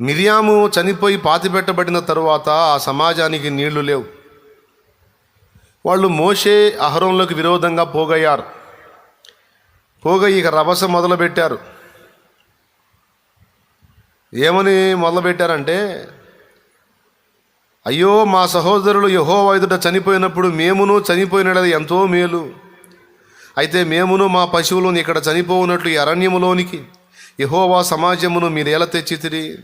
మిరియాము చనిపోయి పాతిపెట్టబడిన తరువాత ఆ సమాజానికి నీళ్ళు లేవు. వాళ్ళు మోసే అహరంలోకి విరోధంగా పోగయ్యారు. పోగా ఇక రభస మొదలుపెట్టారు. ఏమని మొదలుపెట్టారంటే అయ్యో మా సహోదరులు యహో వైదుట చనిపోయినప్పుడు మేమును చనిపోయినది ఎంతో మేలు. అయితే మేమును మా పశువులను ఇక్కడ చనిపోవునట్లు అరణ్యములోనికి యహోవా సమాజమును మీరు ఎలా తెచ్చితిరి?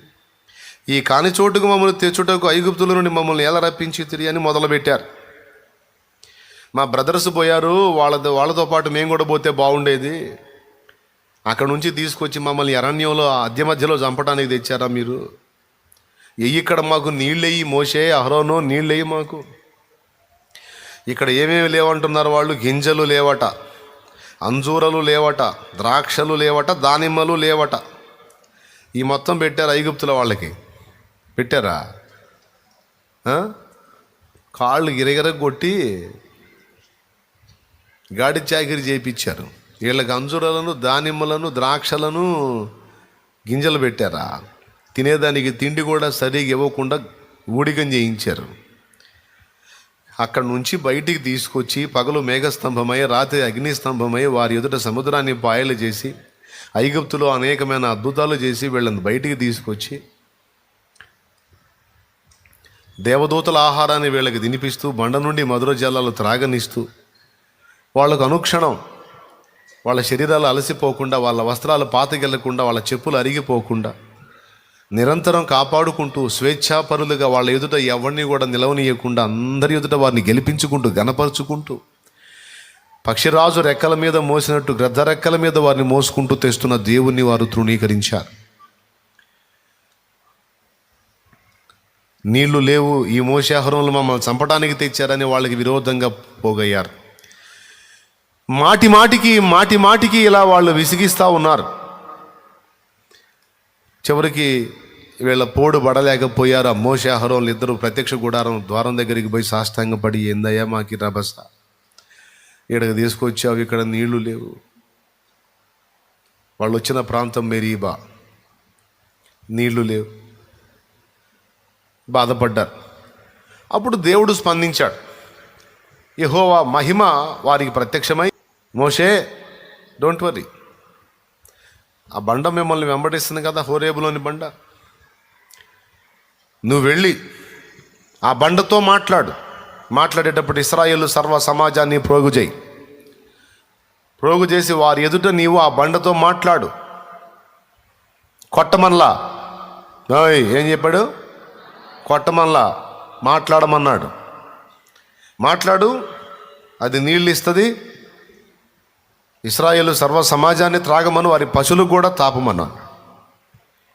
ఈ కాని చోటుకు మమ్మల్ని తెచ్చుటకు ఐగుప్తుల నుండి మమ్మల్ని ఎలా రప్పించి తిరిగి అని మొదలుపెట్టారు. మా బ్రదర్స్ పోయారు వాళ్ళతో వాళ్ళతో పాటు మేము కూడా పోతే బాగుండేది. అక్కడ నుంచి తీసుకొచ్చి మమ్మల్ని అరణ్యంలో అద్దె మధ్యలో చంపడానికి తెచ్చారా మీరు? ఇక్కడ మాకు నీళ్ళెయ్యి మోసే అహరోనో నీళ్ళెయ్యి మాకు. ఇక్కడ ఏమేమి లేవంటున్నారు వాళ్ళు? గింజలు లేవట అంజూరలు లేవట ద్రాక్షలు లేవట దానిమ్మలు లేవట. ఈ మొత్తం పెట్టారు ఐగుప్తుల వాళ్ళకి. పెట్టారా? కాళ్ళు గిరగిర కొట్టి గాడి చాకిరి చేయించారు. వీళ్ళకి అంజూరాలను దానిమ్మలను ద్రాక్షలను గింజలు పెట్టారా? తినేదానికి తిండి కూడా సరిగా ఇవ్వకుండా ఊడిగం చేయించారు. అక్కడ నుంచి బయటికి తీసుకొచ్చి పగలు మేఘస్తంభమై రాత్రి అగ్నిస్తంభమై వారి ఎదుట సముద్రాన్ని పాయలు చేసి ఐగుప్తులో అనేకమైన అద్భుతాలు చేసి వీళ్ళని బయటికి తీసుకొచ్చి దేవదూతల ఆహారాన్ని వీళ్ళకి తినిపిస్తూ బండ నుండి మధుర జలాలు త్రాగనిస్తూ వాళ్ళకు అనుక్షణం వాళ్ళ శరీరాలు అలసిపోకుండా వాళ్ళ వస్త్రాలు పాతగెళ్ళకుండా వాళ్ళ చెప్పులు అరిగిపోకుండా నిరంతరం కాపాడుకుంటూ స్వేచ్ఛాపరులుగా వాళ్ళ ఎదుట ఎవరిని కూడా నిలవనీయకుండా అందరి ఎదుట వారిని గెలిపించుకుంటూ గనపరుచుకుంటూ పక్షిరాజు రెక్కల మీద మోసినట్టు గ్రద్ద రెక్కల మీద వారిని మోసుకుంటూ తెస్తున్న దేవుణ్ణి వారు తృణీకరించారు. నీళ్ళు లేవు ఈ మోసాహరంలో మమ్మల్ని చంపడానికి తెచ్చారని వాళ్ళకి విరోధంగా పోగయ్యారు. మాటి మాటికి మాటి మాటికి ఇలా వాళ్ళు విసిగిస్తూ ఉన్నారు. చివరికి వీళ్ళ పోడు పడలేకపోయారు. ఆ మోసాహరంలో ఇద్దరు ప్రత్యక్ష గుడారం ద్వారం దగ్గరికి పోయి సాష్టాంగపడి ఏందయ్యా మాకి రభస? ఇక్కడికి తీసుకొచ్చావు ఇక్కడ నీళ్ళు లేవు. వాళ్ళు వచ్చిన ప్రాంతం మెరీబా. నీళ్ళు లేవు. బాధపడ్డారు. అప్పుడు దేవుడు స్పందించాడు. యహోవా మహిమ వారికి ప్రత్యక్షమై మోషే డోంట్ వరీ ఆ బండ మిమ్మల్ని వెంబడిస్తుంది కదా హోరేబులోని బండ. నువ్వు వెళ్ళి ఆ బండతో మాట్లాడు. మాట్లాడేటప్పుడు ఇస్రాయేల్ సర్వ సమాజాన్ని ప్రోగు చేయి. ప్రోగు చేసి వారి ఎదుట నీవు ఆ బండతో మాట్లాడు. కొట్టమల్లా ఓయ్ ఏం చెప్పాడు? కొట్టమల్లా మాట్లాడమన్నాడు. మాట్లాడు అది నీళ్ళు ఇస్తుంది ఇస్రాయేల్ సర్వ సమాజాన్ని త్రాగమను వారి పశువులు కూడా తాపమన్నా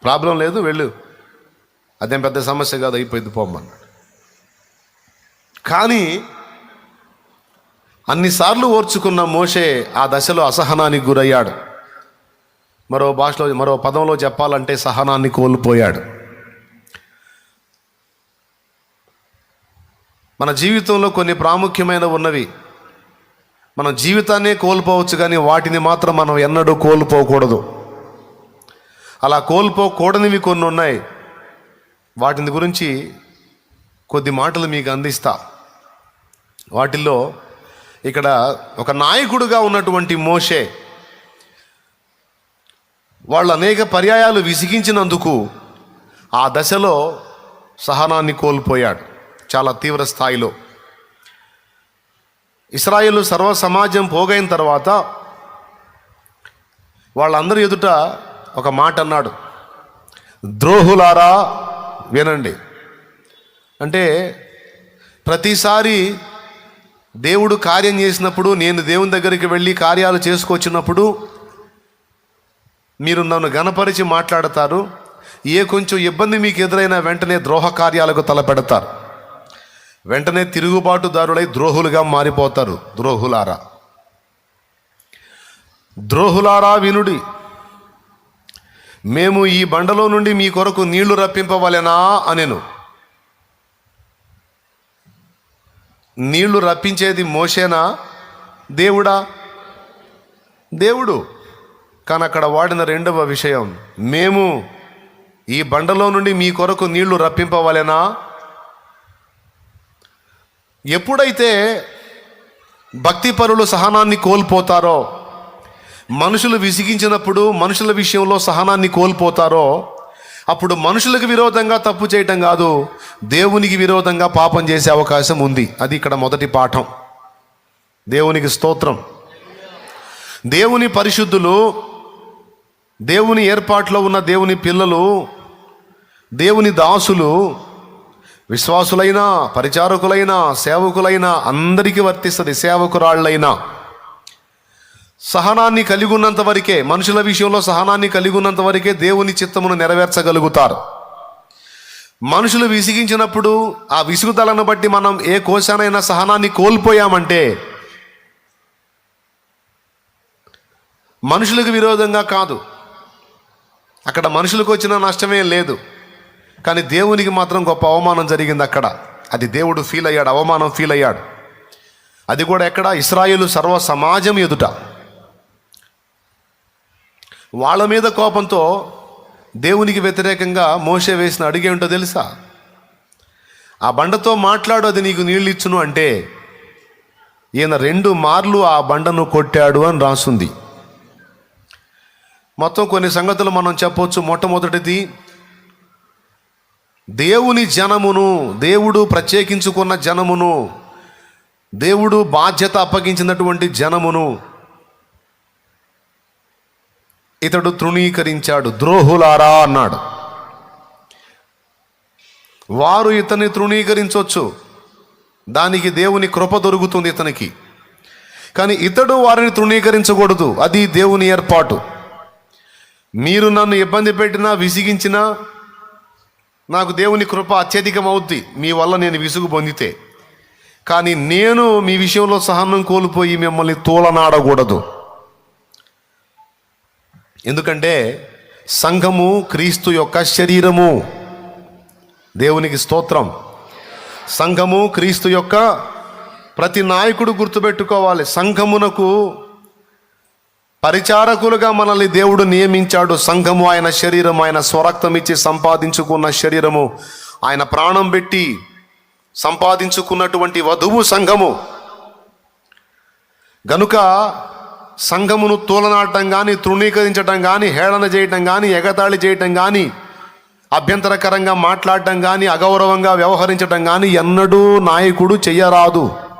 ప్రాబ్లం లేదు వెళ్ళు. అదేం పెద్ద సమస్య కాదు అయిపోయింది పోమన్నాడు కానీ అన్నిసార్లు ఓర్చుకున్న మోషే ఆ దశలో అసహనానికి గురయ్యాడు. మరో భాషలో మరో పదంలో చెప్పాలంటే సహనాన్ని కోల్పోయాడు. మన జీవితంలో కొన్ని ప్రాముఖ్యమైన ఉన్నవి. మన జీవితాన్నే కోల్పోవచ్చు కానీ వాటిని మాత్రం మనం ఎన్నడూ కోల్పోకూడదు. అలా కోల్పోకూడనివి కొన్ని ఉన్నాయి. వాటిని గురించి కొద్ది మాటలు మీకు అందిస్తా. వాటిల్లో ఇక్కడ ఒక నాయకుడుగా ఉన్నటువంటి మోషే వాళ్ళు అనేక పర్యాయాలు విసిగించినందుకు ఆ దశలో సహనాన్ని కోల్పోయాడు. చాలా తీవ్ర స్థాయిలో. ఇస్రాయేల్ సర్వ సమాజం పోగైన తర్వాత వాళ్ళందరి ఎదుట ఒక మాట అన్నాడు. ద్రోహులారా వినండి. అంటే ప్రతిసారి దేవుడు కార్యం చేసినప్పుడు నేను దేవుని దగ్గరికి వెళ్ళి కార్యాలు చేసుకొచ్చినప్పుడు మీరు నన్ను గనపరిచి మాట్లాడతారు. ఏ కొంచెం ఇబ్బంది మీకు ఎదురైనా వెంటనే ద్రోహ కార్యాలకు తలపెడతారు. వెంటనే తిరుగుబాటుదారులై ద్రోహులుగా మారిపోతారు. ద్రోహులారా. ద్రోహులారా వినుడి మేము ఈ బండలో నుండి మీ కొరకు నీళ్ళు రప్పింపవలెనా అనెను. నీళ్ళు రప్పించేది మోసేనా దేవుడా. దేవుడు. కానీ అక్కడ వాడిన రెండవ విషయం. మేము ఈ బండలో నుండి మీ కొరకు నీళ్ళు రప్పింపవలెనా? ఎప్పుడైతే భక్తిపరులు సహనాన్ని కోల్పోతారో మనుషులు విసిగించినప్పుడు మనుషుల విషయంలో సహనాన్ని కోల్పోతారో అప్పుడు మనుషులకు విరోధంగా తప్పు చేయటం కాదు దేవునికి విరోధంగా పాపం చేసే అవకాశం ఉంది. అది ఇక్కడ మొదటి పాఠం. దేవునికి స్తోత్రం. దేవుని పరిశుద్ధులు దేవుని ఏర్పాట్లో ఉన్న దేవుని పిల్లలు దేవుని దాసులు విశ్వాసులైనా పరిచారకులైనా సేవకులైనా అందరికీ వర్తిస్తుంది సేవకురాళ్ళైనా. సహనాన్ని కలిగి ఉన్నంత వరకే మనుషుల విషయంలో సహనాన్ని కలిగి ఉన్నంత వరకే దేవుని చిత్తమును నెరవేర్చగలుగుతారు. మనుషులు విసిగించినప్పుడు ఆ విసుగుదలను బట్టి మనం ఏ కోశానైనా సహనాన్ని కోల్పోయామంటే మనుషులకు విరోధంగా కాదు. అక్కడ మనుషులకు వచ్చిన నష్టమేం లేదు. కానీ దేవునికి మాత్రం గొప్ప అవమానం జరిగింది అక్కడ. అది దేవుడు ఫీల్ అయ్యాడు అవమానం ఫీల్ అయ్యాడు. అది కూడా ఎక్కడ? ఇస్రాయేలు సర్వ సమాజం ఎదుట. వాళ్ళ మీద కోపంతో దేవునికి వ్యతిరేకంగా మోసే వేసిన అడిగే తెలుసా? ఆ బండతో మాట్లాడు అది నీకు నీళ్ళు ఇచ్చును అంటే ఈయన రెండు మార్లు ఆ బండను కొట్టాడు అని రాసుంది. మొత్తం కొన్ని సంగతులు మనం చెప్పొచ్చు. మొట్టమొదటిది దేవుని జనమును దేవుడు ప్రత్యేకించుకున్న జనమును దేవుడు బాధ్యత అప్పగించినటువంటి జనమును ఇతడు తృణీకరించాడు. ద్రోహులారా అన్నాడు. వారు ఇతన్ని తృణీకరించవచ్చు దానికి దేవుని కృప దొరుకుతుంది ఇతనికి. కానీ ఇతడు వారిని తృణీకరించకూడదు. అది దేవుని ఏర్పాటు. మీరు నన్ను ఇబ్బంది పెట్టినా విసిగించినా నాకు దేవుని కృప అత్యధికం అవుద్ది మీ వల్ల నేను విసుగు పొందితే. కానీ నేను మీ విషయంలో సహనం కోల్పోయి మిమ్మల్ని తోలనాడకూడదు. ఎందుకంటే సంఘము క్రీస్తు యొక్క శరీరము. దేవునికి స్తోత్రం. సంఘము క్రీస్తు యొక్క ప్రతి నాయకుడు గుర్తుపెట్టుకోవాలి. సంఘమునకు పరిచారకులుగా మనల్ని దేవుడు నియమించాడు. సంఘము ఆయన శరీరం ఆయన స్వరక్తం ఇచ్చి సంపాదించుకున్న శరీరము. ఆయన ప్రాణం పెట్టి సంపాదించుకున్నటువంటి వధువు సంఘము. గనుక సంఘమును తూలనాడటం కానీ తృణీకరించటం కానీ హేళన చేయటం కానీ ఎగతాళి చేయటం కానీ అభ్యంతరకరంగా మాట్లాడటం కానీ అగౌరవంగా వ్యవహరించటం కానీ ఎన్నడూ నాయకుడు చెయ్యరాదు.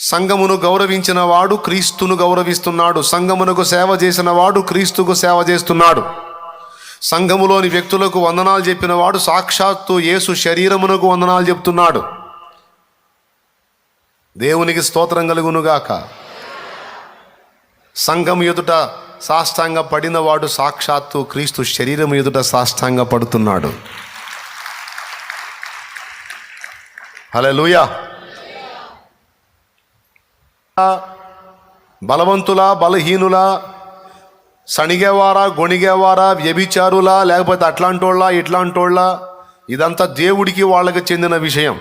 సంఘమును గౌరవించిన వాడు క్రీస్తును గౌరవిస్తున్నాడు. సంఘమునకు సేవ చేసిన వాడు క్రీస్తుకు సేవ చేస్తున్నాడు. సంఘములోని వ్యక్తులకు వందనాలు చెప్పిన వాడు సాక్షాత్తు యేసు శరీరమునకు వందనాలు చెప్తున్నాడు. దేవునికి స్తోత్రం కలుగునుగాక. సంఘం ఎదుట సాష్టాంగ పడినవాడు సాక్షాత్తు క్రీస్తు శరీరం ఎదుట సాష్టాంగ పడుతున్నాడు హలో బలవంతుల బలహీనుల సణిగేవారా గొణిగేవారా వ్యభిచారులా లేకపోతే అట్లాంటోళ్ళ ఇట్లాంటోళ్ళ ఇదంతా దేవుడికి వాళ్ళకి చెందిన విషయం.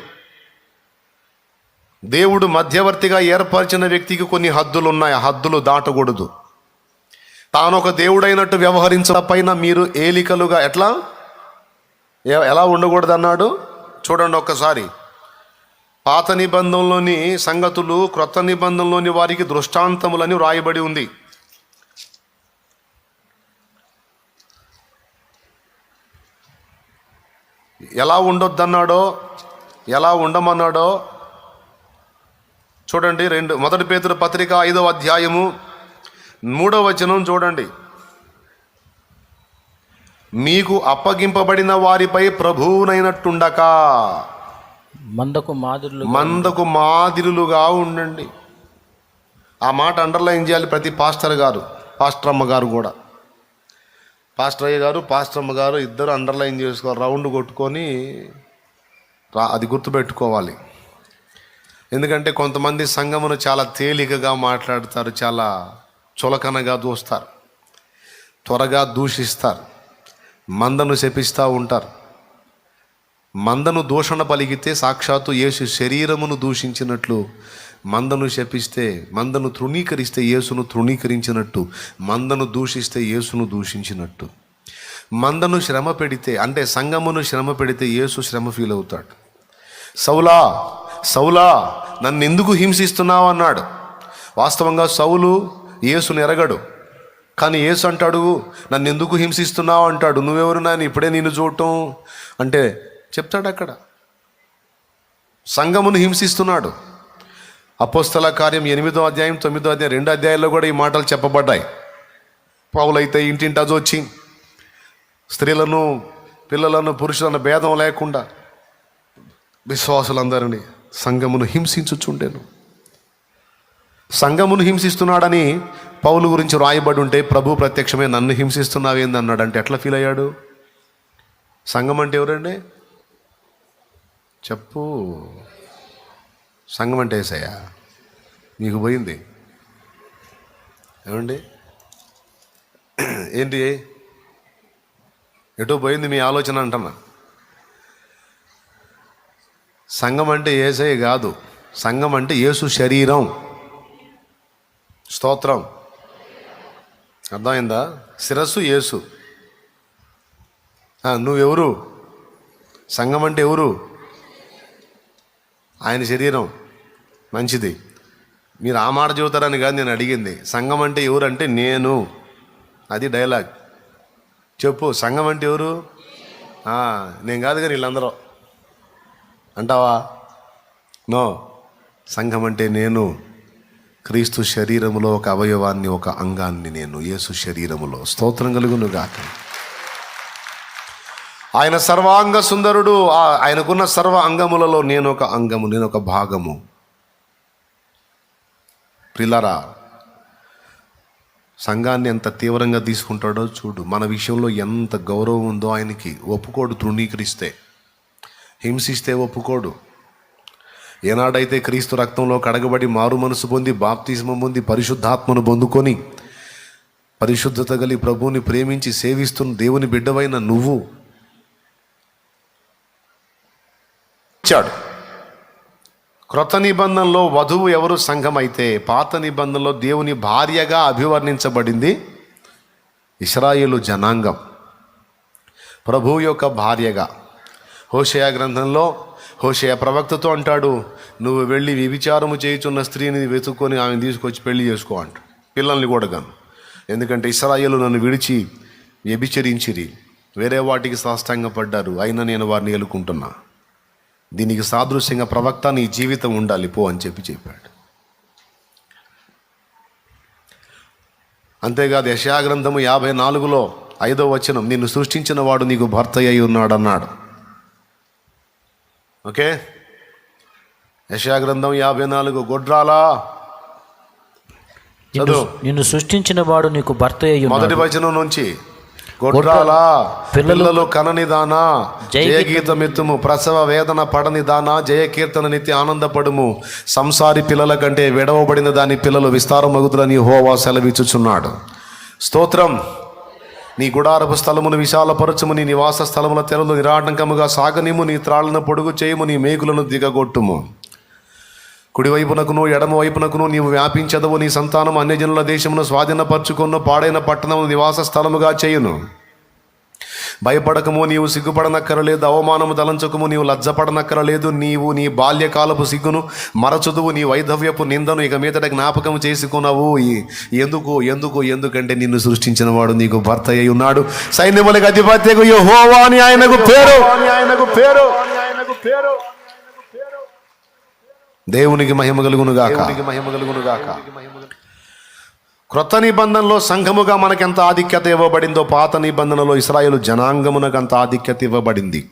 దేవుడు మధ్యవర్తిగా ఏర్పరిచిన వ్యక్తికి కొన్ని హద్దులు ఉన్నాయి ఆ హద్దులు దాటకూడదు. తాను ఒక దేవుడైనట్టు వ్యవహరించడం పైన మీరు ఏలికలుగా ఎట్లా? ఎలా ఉండకూడదు అన్నాడు చూడండి ఒక్కసారి. పాత నిబంధనలోని సంగతులు క్రొత్త నిబంధనలోని వారికి దృష్టాంతములని వ్రాయబడి ఉంది. ఎలా ఉండొద్దన్నాడో ఎలా ఉండమన్నాడో చూడండి రెండు మొదటి పేతుల పత్రిక ఐదవ అధ్యాయము మూడవ వచనం చూడండి. మీకు అప్పగింపబడిన వారిపై ప్రభువునైనట్టుండక. మందకు మాదిరులు మందకు మాదిరులుగా ఉండండి. ఆ మాట అండర్లైన్ చేయాలి ప్రతి పాస్టర్ గారు పాస్టర్ అమ్మ గారు కూడా. పాస్టర్ అయ్య గారు పాస్టర్ అమ్మ గారు ఇద్దరు అండర్లైన్ చేసుకోవాలి రౌండ్ కొట్టుకొని రా అది గుర్తుపెట్టుకోవాలి. ఎందుకంటే కొంతమంది సంఘమును చాలా తేలికగా మాట్లాడతారు చాలా చులకనగా దూస్తారు త్వరగా దూషిస్తారు మందను శపిస్తూ ఉంటారు. మందను దూషణ పలిగితే సాక్షాత్తు యేసు శరీరమును దూషించినట్లు. మందను శపిస్తే మందను తృణీకరిస్తే యేసును తృణీకరించినట్టు. మందను దూషిస్తే యేసును దూషించినట్టు. మందను శ్రమ పెడితే అంటే సంగమును శ్రమ పెడితే యేసు శ్రమ ఫీల్ అవుతాడు. సౌలా సౌలా నన్ను ఎందుకు హింసిస్తున్నావు అన్నాడు. వాస్తవంగా సౌలు యేసుని ఎరగడు. కానీ యేసు అంటాడు నన్ను ఎందుకు హింసిస్తున్నావు అంటాడు. నువ్వెవరు నాని ఇప్పుడే నేను చూడటం. అంటే చెప్తాడు అక్కడ. సంఘమును హింసిస్తున్నాడు. అపోస్తల కార్యం ఎనిమిదో అధ్యాయం తొమ్మిదో అధ్యాయం రెండు అధ్యాయాల్లో కూడా ఈ మాటలు చెప్పబడ్డాయి. పావులైతే ఇంటింటా వచ్చి స్త్రీలను పిల్లలను పురుషులను భేదం లేకుండా విశ్వాసులందరినీ సంఘమును హింసించుచుండేను. సంఘమును హింసిస్తున్నాడని పౌలు గురించి రాయబడి ఉంటే ప్రభు ప్రత్యక్షమే నన్ను హింసిస్తున్నావేంది అన్నాడు అంటే ఎట్లా ఫీల్ అయ్యాడు సంఘం అంటే ఎవరండి? చెప్పు. సంఘం అంటే ఏసయ్యా? మీకు పోయింది. ఏమండి? ఏంటి? ఎటో పోయింది మీ ఆలోచన అంటున్నా? సంఘం అంటే ఏసై కాదు. సంఘం అంటే యేసు శరీరం. స్తోత్రం. అర్థమైందా? శిరస్సు యేసు. నువ్వెవరు? సంఘం అంటే ఎవరు? ఆయన శరీరం మంచిది. మీరు ఆ మాట చెబుతారని కాదు నేను అడిగింది. సంఘం అంటే ఎవరంటే నేను. అది డైలాగ్. చెప్పు సంఘం అంటే ఎవరు? నేను కాదు కానీ వీళ్ళందరూ. అంటావా? నో. సంఘం అంటే నేను. క్రీస్తు శరీరములో ఒక అవయవాన్ని ఒక అంగాన్ని నేను. యేసు శరీరములో. స్తోత్రం కలుగును గాక ఆయన సర్వాంగ సుందరుడు ఆయనకున్న సర్వ అంగములలో నేను ఒక అంగము నేను ఒక భాగము. ప్రిలరా సంఘాన్ని ఎంత తీవ్రంగా తీసుకుంటాడో చూడు. మన విషయంలో ఎంత గౌరవం ఉందో ఆయనకి. ఒప్పుకోడు తృణీకరిస్తే. హింసిస్తే ఒప్పుకోడు. ఏనాడైతే క్రీస్తు రక్తంలో కడగబడి మారు మనసు పొంది బాప్తిజమం పొంది పరిశుద్ధాత్మను పొందుకొని పరిశుద్ధత గలి ప్రభువుని ప్రేమించి సేవిస్తున్న దేవుని బిడ్డవైన నువ్వు ఇచ్చాడు. క్రొత్త నిబంధనలో వధువు ఎవరు సంఘం అయితే పాత నిబంధనలో దేవుని భార్యగా అభివర్ణించబడింది ఇస్రాయేలు జనాంగం. ప్రభువు యొక్క భార్యగా. హోషయ గ్రంథంలో హోషయ ప్రవక్తతో అంటాడు నువ్వు వెళ్ళి వ్యభిచారము చేయుచున్న స్త్రీని వెతుక్కొని ఆమెను తీసుకొచ్చి పెళ్ళి చేసుకో అంట పిల్లల్ని కూడా గాను ఎందుకంటే ఇస్రాయేలు నన్ను విడిచి వ్యభిచరించిరి. వేరే వాటికి సాష్టాంగపడ్డారు. అయినా నేను వారిని ఎలుకుంటున్నా. దీనికి సాదృశ్యంగా ప్రవక్త నీ జీవితం ఉండాలి పో అని చెప్పి చెప్పాడు. అంతేకాదు యశయా గ్రంథము యాభై నాలుగులో ఐదో వచనం నిన్ను సృష్టించిన వాడు నీకు భర్త అయి ఉన్నాడు అన్నాడు ఓకే? యశయా గ్రంథం యాభై నాలుగు గొడ్రాలా? నిన్ను సృష్టించిన వాడు నీకు భర్త అయి మొదటి వచనం నుంచి. గొడ్రాలా పిల్లలు- కననిదానా జయ జయగీతం ఎత్తుము ప్రసవ వేదన పడనిదానా జయ కీర్తన నిత్య ఆనందపడుము. సంసారి పిల్లల కంటే విడవబడిన దాని పిల్లలు విస్తారమగుతులని హోవా సెలవిచ్చుచున్నాడు. స్తోత్రం. నీ గుడారపు స్థలమును విశాలపరచుము నీ నివాస స్థలముల తెరలు నిరాటంకముగా సాగనిము నీ త్రాళ్ళను పొడుగు చేయుము నీ మేకులను దిగగొట్టుము. కుడివైపునకును ఎడమ వైపునకును నీవు వ్యాపించదవు. నీ సంతానం అన్యజనుల దేశమును స్వాధీనపరచుకున్న పాడైన పట్టణము నివాస స్థలముగా చేయును. భయపడకము నీవు సిగ్గుపడనక్కరలేదు. అవమానము తలంచకము నీవు లజ్జపడనక్కరలేదు. నీవు నీ బాల్యకాలపు సిగ్గును మరచుదువు. నీ వైధవ్యపు నిందను ఇక మీదట జ్ఞాపకం చేసుకున్నావు ఎందుకు ఎందుకు ఎందుకంటే నిన్ను సృష్టించిన వాడు నీకు భర్త అయి ఉన్నాడు. సైన్యములకు అధిపత్యకు యెహోవా అని ఆయనకు పేరు. ఆయనకు పేరు ఆయనకు పేరు. దేవునికి మహిమ కలుగును గాక. మహిమ కలుగును గాక. క్రొత్త నిబంధనలో సంఘముగా మనకెంత ఆధిక్యత ఇవ్వబడిందో పాత నిబంధనలో ఇస్రాయేలు జనాంగమునకు అంత ఆధిక్యత ఇవ్వబడింది.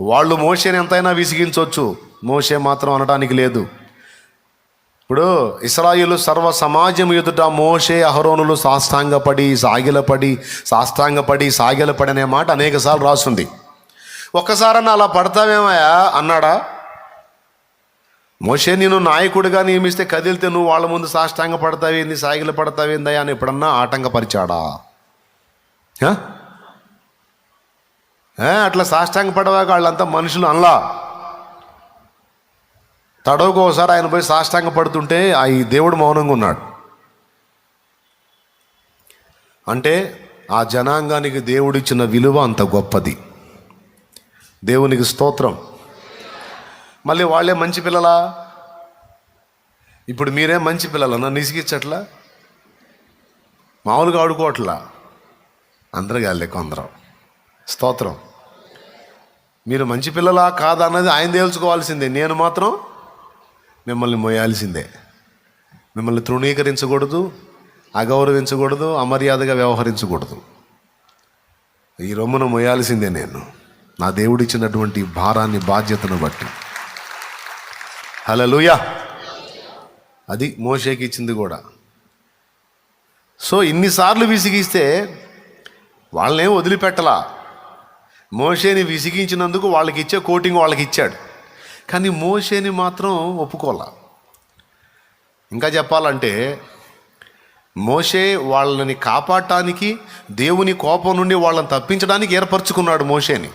వాళ్ళు మోషేని ఎంతైనా విసిగించవచ్చు మోషే మాత్రం అనడానికి లేదు. ఇప్పుడు ఇస్రాయేలు సర్వ సమాజం ఎదుట మోషే అహరోనులు సాష్టాంగపడి సాగిలపడి సాష్టాంగపడి సాగిలపడి అనే మాట అనేకసార్లు రాస్తుంది ఒక్కసారన్నా అలా పడతావేమయ్యా? అన్నాడా? మోషే నేను నాయకుడిగా నియమిస్తే కదిలితే నువ్వు వాళ్ళ ముందు సాష్టాంగ పడతావేంది సాగిల ఏందా అని ఎప్పుడన్నా ఆటంకపరిచాడా? అట్లా సాష్టాంగ పడవాక వాళ్ళంతా మనుషులు అనలా? తడవకు ఒకసారి ఆయన పోయి సాష్టాంగ పడుతుంటే ఆ ఈ దేవుడు మౌనంగా ఉన్నాడు. అంటే ఆ జనాంగానికి దేవుడిచ్చిన విలువ అంత గొప్పది. దేవునికి స్తోత్రం. మళ్ళీ వాళ్ళే మంచి పిల్లలా? ఇప్పుడు మీరే మంచి పిల్లలు? నన్ను ఇసిగించట్లా మామూలుగా ఆడుకోవట్లా? అందరు గాలే కొందరం. స్తోత్రం. మీరు మంచి పిల్లలా కాదా అన్నది ఆయన తేల్చుకోవాల్సిందే. నేను మాత్రం మిమ్మల్ని మోయాల్సిందే. మిమ్మల్ని తృణీకరించకూడదు అగౌరవించకూడదు అమర్యాదగా వ్యవహరించకూడదు. ఈ రొమ్మును మోయాల్సిందే నేను. నా దేవుడిచ్చినటువంటి భారాన్ని బాధ్యతను బట్టి. హలలుయా అది మోషేకి ఇచ్చింది కూడా. సో ఇన్నిసార్లు విసిగిస్తే వాళ్ళనే వదిలిపెట్టలా? మోషేని విసిగించినందుకు వాళ్ళకి ఇచ్చే కోటింగ్ వాళ్ళకి ఇచ్చాడు. కానీ మోషేని మాత్రం ఒప్పుకోలా. ఇంకా చెప్పాలంటే మోషే వాళ్ళని కాపాడటానికి దేవుని కోపం నుండి వాళ్ళని తప్పించడానికి ఏర్పరచుకున్నాడు మోషేని.